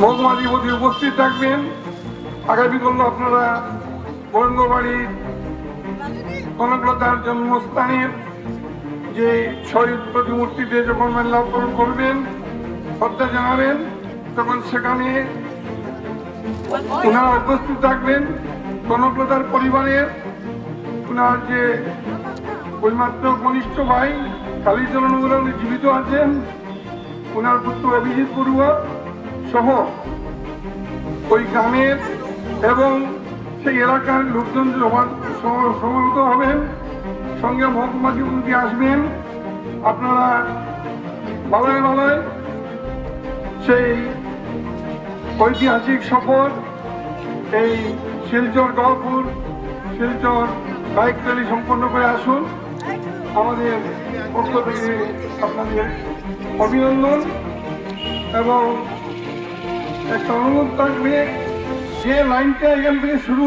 মহকুমাধিপতি উপস্থিত থাকবেন। আগামী করল আপনারা বরঙ্গবাড়ির কনকলতার জন্মস্থানের যে শহীদ প্রতিমূর্তিতে যখন মাল্যার্পণ করবেন, শ্রদ্ধা জানাবেন, তখন সেখানে ওনারা উপস্থিত থাকবেন। কনকলতার পরিবারের ওনার যে ওইমাত্র কনিষ্ঠ ভাই কালীচরণ জীবিত আছেন ওনার পুত্র অভিজিৎ বড়ুয়া সহ ওই গ্রামের এবং সেই এলাকার লোকজন সমবেত হবেন, সঙ্গে মহকুমা জীবনকে আসবেন, আপনারা ভালোই ভালোই সেই ঐতিহাসিক সফর, এই শিলচর গহপুর, শিলচর বাইক সম্পন্ন করে আসুন। আমাদের পক্ষ থেকে আপনাদের অভিনন্দন এবং একটা অনুরোধ থাকবে যে লাইনটা এখান থেকে শুরু